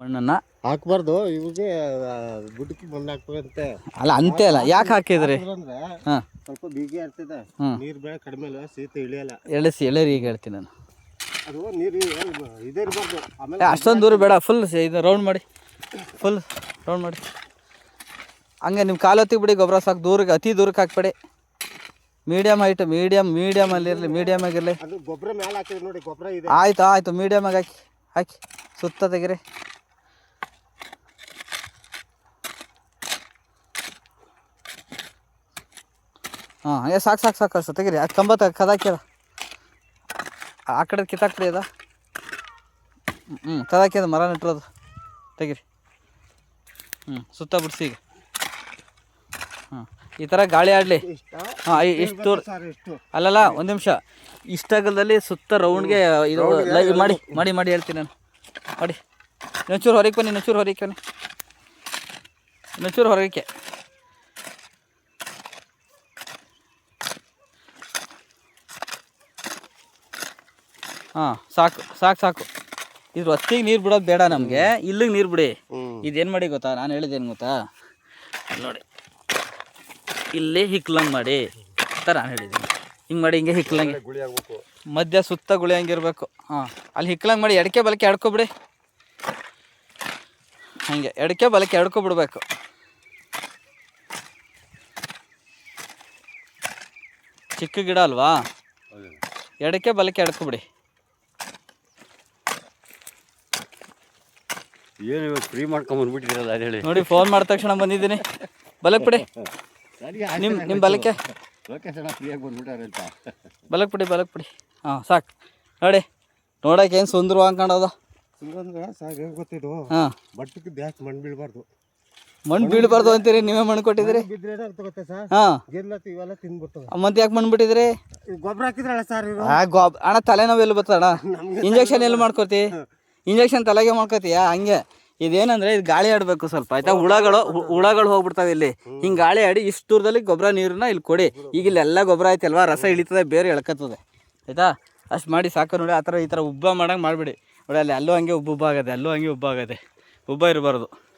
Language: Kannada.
ಮಣ್ಣನ್ನ? ಹಾಕ್ಬಾರ್ದು ಇವಾಗ ಗುಡ್ಡಕ್ಕೆ ಮಣ್ಣು ಹಾಕ್ಬೇಕಂತೆ. ಅಲ್ಲ ಅಂತೆ ಅಲ್ಲ ಯಾಕೆ ಹಾಕಿದ್ರಿ? ಅಂದ್ರೆ ಹಾಂ. ಸ್ವಲ್ಪ ಬೀಗಿ ಇರ್ತದೆ ಹ್ಮ್. ನೀರ್ ಬೆಳೆ ಕಡಿಮೆ ಅಲ್ಲ ಶೀತ ಇಳಿಯಲ್ಲ. ಎಳಸಿ ಎಳೆರಿ ಈಗ ಹೇಳ್ತೀನಿ ನಾನು. ಅದು ನೀರು ಇದೇ ಇರಬಾರ್ದು. ಏ, ಆಮೇಲೆ ಅಷ್ಟೊಂದು ದೂರ ಬೇಡ ಫುಲ್ ಇದು ರೌಂಡ್ ಮಾಡಿ. ಫುಲ್ ರೌಂಡ್ ಮಾಡಿ. ಹಂಗೆ ನಿಮ್ಮ ಕಾಲು ಹೊತ್ತಿಗೆ ಬಿಡಿ ಗೊಬ್ಬರ ಸಾಕು ದೂರಕ್ಕೆ ಅತಿ ದೂರಕ್ಕೆ ಹಾಕ್ಬೇಡಿ. ಮೀಡಿಯಮ್ ಹೈಟ್ ಮೀಡಿಯಮ್ ಅಲ್ಲಿ ಇರಲಿ ಮೀಡಿಯಮ್ ಆಗಿರಲಿ ಅದು ಗೊಬ್ಬರ ಮೇಲೆ ಹಾಕಿದ್ರೆ ನೋಡಿ ಗೊಬ್ಬರ ಇದೆ. ಆಯಿತು ಆಯಿತು ಮೀಡಿಯಮ್ ಆಗಿ ಹಾಕಿ ಹಾಕಿ ಸುತ್ತ ತೆಗಿರಿ. ಹಾಂ ಏ ಸಾಕು ಸಾಕು ಸಾಕು ಅಷ್ಟು ತೆಗಿರಿ. ಅದು ಕಂಬ ತಗ ಕದಾಕ್ಯದ ಆ ಕಡೆ ಕಿತ್ತಾಕ್ಬಿಡಿ ಅದ. ಹ್ಞೂ ಕದಾಕ್ಯದ ಮರ ನೆಟ್ಟಿರೋದು ತೆಗಿರಿ. ಹ್ಞೂ ಸುತ್ತ ಬಿಡಿಸಿ ಈಗ. ಹಾಂ ಈ ಥರ ಗಾಳಿ ಆಡಲಿ. ಹಾಂ ಇಷ್ಟು ಸರ್ ಅಲ್ಲಲ್ಲ ಒಂದು ನಿಮಿಷ. ಇಷ್ಟಾಗಲದಲ್ಲಿ ಸುತ್ತ ರೌಂಡ್ಗೆ ಇದು ಲೈವ್ ಮಾಡಿ ಮಾಡಿ ಮಾಡಿ ಹೇಳ್ತೀನಿ ನಾನು. ಮಾಡಿ. ಇನ್ನೊಂಚೂರು ಹೊರಗೆ ಬನ್ನಿ ಇನ್ನೊಂಚೂರು ಹೊರಗೆ ಬನ್ನಿ. ಇನ್ನೊಂಚೂರು ಹೊರಗೆ ಹಾಂ ಸಾಕು ಸಾಕು ಸಾಕು. ಇದ್ರ ಹೊತ್ತಿಗೆ ನೀರು ಬಿಡೋದು ಬೇಡ ನಮಗೆ. ಇಲ್ಲಿಗೆ ನೀರು ಬಿಡಿ. ಇದೇನು ಮಾಡಿ ಗೊತ್ತಾ? ನಾನು ಹೇಳಿದ್ದೇನು ಗೊತ್ತಾ? ನೋಡಿ. ಇಲ್ಲಿ ಹಿಕ್ಲಂಗೆ ಮಾಡಿ. ಅಂತ ನಾನು ಹೇಳಿದ್ದೀನಿ. ಹಿಂಗೆ ಮಾಡಿ ಹಿಂಗೆ ಹಿಕ್ಲಂಗೆ. ಮಧ್ಯ ಸುತ್ತ ಗುಳಿ ಹಂಗಿರ್ಬೇಕು ಹಾಂ ಅಲ್ಲಿ ಹಿಕ್ಲಂಗೆ ಮಾಡಿ ಎಡಕೆ ಬಲಕ್ಕೆ ಎಡ್ಕೊಬಿಡಿ ಹಂಗೆ ಎಡಕೆ ಬಲಕ್ಕೆ ಎಡ್ಕೊಬಿಡ್ಬೇಕು ಚಿಕ್ಕ ಗಿಡ ಅಲ್ವಾ? ಎಡಕ್ಕೆ ಬಲಕ್ಕೆ ಎಡ್ಕೊಬಿಡಿ ಏನು ಇವತ್ತು ಫ್ರೀ ಮಾಡ್ಕೊಂಬಂದ್ಬಿಟ್ಟಿರಲ್ಲ ಅದು ಹೇಳಿ. ನೋಡಿ ಫೋನ್ ಮಾಡಿದ ತಕ್ಷಣ ಬಂದಿದ್ದೀನಿ. ಬಲಕ್ ಬಿಡಿ. ನಿಮ್ಮ ನಿಮ್ಮ ಬಲಕ್ಕೆ. ಲೊಕೇಶನ್ ಫ್ರೀಯಾಗಿ ಬಂದ್ಬಿಟ್ಟಾರೆ ಅಂತ. ಬಲಕ್ಕೆ ಬಿಡಿ ಬಲಕ್ ಬಿಡಿ. ಹಾಂ ಸಾಕು. ನೋಡಿ ನೋಡಕ್ಕೆ ಏನು ಸುಂದರವಾಗಿ ಕಾಣೋದು ಹಿಂಗಂದ್ರೆ ಸಾಕು ಹೆಂಗ್ ಗೊತ್ತಿದ್ದು ಹಾಂ. ಬಟ್ಟಕ್ಕೆ ಜಾಸ್ತಿ ಮಣ್ಣು ಬೀಳಬಾರ್ದು. ಮಣ್ಣು ಬೀಳಬಾರ್ದು ಅಂತೀರಿ ನೀವೇ ಮಣ್ಣು ಕೊಟ್ಟಿದ್ದೀರಿ? ಸರ್? ಹಾಂ. ಇವೆಲ್ಲ ಮತ್ತೆ ಯಾಕೆ ಮಣ್ಣು ಬಿಟ್ಟಿದ್ರಿ? ಗೊಬ್ಬರ ಹಾಕಿದ್ರಲ್ಲ ಸರ್ ಅಣ್ಣ ತಲೆನೋವು ಎಲ್ಲಿ ಬರ್ತದ ಇಂಜೆಕ್ಷನ್ ಎಲ್ಲಿ ಮಾಡ್ಕೋತಿ ಇಂಜೆಕ್ಷನ್ ತಲೆಗೆ ಮಾಡ್ಕೋತೀಯಾ? ಹಂಗೆ. ಇದೇನಂದ್ರೆ ಇದು ಗಾಳಿ ಆಡಬೇಕು ಸ್ವಲ್ಪ, ಆಯ್ತಾ? ಹುಳಗಳು ಹುಳಗಳು ಹೋಗ್ಬಿಡ್ತಾವೆ ಇಲ್ಲಿ. ಹಿಂಗೆ ಗಾಳಿ ಆಡಿ ಇಷ್ಟು ದೂರದಲ್ಲಿ ಗೊಬ್ಬರ ನೀರನ್ನ ಇಲ್ಲಿ ಕೊಡಿ. ಈಗ ಇಲ್ಲೆಲ್ಲ ಗೊಬ್ಬರ ಐತಲ್ವಾ? ರಸ ಇಳಿತದೆ, ಬೇರೆ ಎಳ್ಕತ್ತದೆ. ಆಯ್ತಾ? ಅಷ್ಟು ಮಾಡಿ ಸಾಕು ನೋಡಿ, ಆ ಥರ ಈ ಥರ ಉಬ್ಬ ಮಾಡಂಗೆ ಮಾಡಿಬಿಡಿ. ನೋಡಿ, ಅಲ್ಲಿ, ಅಲ್ಲೂ ಹಂಗೆ ಉಬ್ಬು ಉಬ್ಬ ಆಗದೆ ಅಲ್ಲೂ ಹಂಗೆ ಉಬ್ಬ ಆಗದೆ ಉಬ್ಬ ಇರಬಾರ್ದು.